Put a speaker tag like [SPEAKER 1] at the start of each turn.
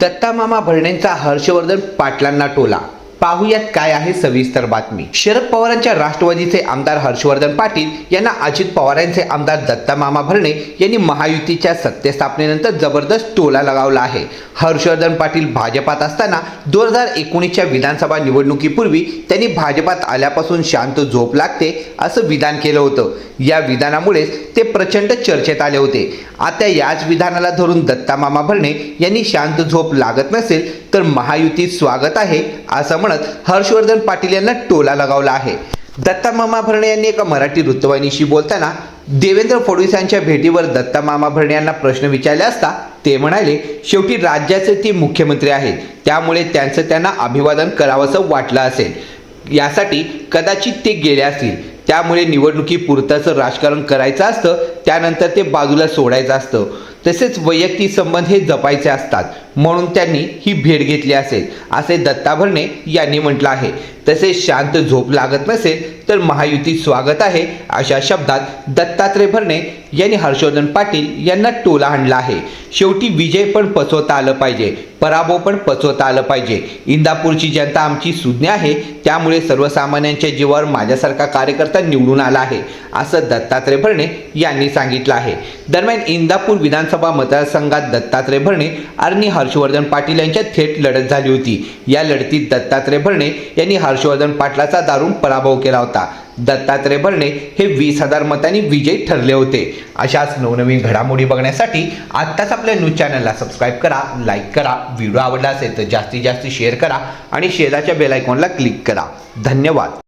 [SPEAKER 1] दत्तामामा भरणेंचा हर्षवर्धन पाटलांना टोला. पाहुयात काय आहे सविस्तर बातमी. शरद पवारांच्या राष्ट्रवादीचे आमदार हर्षवर्धन पाटील यांना अजित पवारांचे आमदार दत्तामामा भरणे यांनी महायुतीच्या सत्तेस्थापनेनंतर जबरदस्त टोला लगावला आहे. हर्षवर्धन पाटील भाजपात असताना दोन हजार एकोणीसच्या विधानसभा निवडणुकीपूर्वी त्यांनी भाजपात आल्यापासून शांत झोप लागते असं विधान केलं होतं. या विधानामुळेच ते प्रचंड चर्चेत आले होते. आता याच विधानाला धरून दत्तामामा भरणे यांनी शांत झोप लागत नसेल तर महायुतीत स्वागत आहे असं म्हणत हर्षवर्धन पाटील यांना टोला लगावला आहे. दत्तामामा भरणे यांनी एका मराठी वृत्तवाहिनीशी बोलताना देवेंद्र फडणवीस यांच्या भेटीवर दत्तामामा भरणे यांना प्रश्न विचारले असता ते म्हणाले शेवटी राज्याचे ते मुख्यमंत्री आहेत. त्यामुळे त्यांचं त्यांना अभिवादन करावंसं वाटलं असेल. यासाठी कदाचित ते गेले असतील. त्यामुळे निवडणुकीपुरतंच राजकारण करायचं असतं. त्यानंतर ते बाजूला सोडायचं असतं. तसेच वैयक्तिक संबंध हे जपायचे असतात. म्हणून त्यांनी ही भेट घेतली असेल. असे दत्ता भरणे यांनी म्हटलं आहे. तसेच शांत झोप लागत नसेल तर महायुती स्वागत आहे अशा शब्दात दत्तात्रय भरणे यांनी हर्षवर्धन पाटील यांना टोला आणला आहे. शेवटी विजय पण पचवता आलं पाहिजे. पराभव पण पचवता आलं पाहिजे. इंदापूरची जनता आमची सुज्ञ आहे. त्यामुळे सर्वसामान्यांच्या जीवावर माझ्यासारखा कार्यकर्ता निवडून आला आहे असं दत्तात्रय भरणे यांनी सांगितलं आहे. दरम्यान इंदापूर विधान विधानसभा मतदारसंघात दत्तात्रय भरणे आणि हर्षवर्धन पाटील यांच्यात थेट लढत झाली होती. या लढतीत दत्तात्रय भरणे यांनी हर्षवर्धन पाटलाचा दारुण पराभव केला होता. दत्तात्रय भरणे हे वीस हजार मतांनी विजयी ठरले होते. अशाच नवनवीन घडामोडी बघण्यासाठी आत्ताच आपल्या न्यूज चॅनलला सबस्क्राईब करा लाईक करा. व्हिडिओ आवडला असेल तर जास्तीत जास्त शेअर करा आणि शेजारच्या बेल आयकॉनला क्लिक करा. धन्यवाद.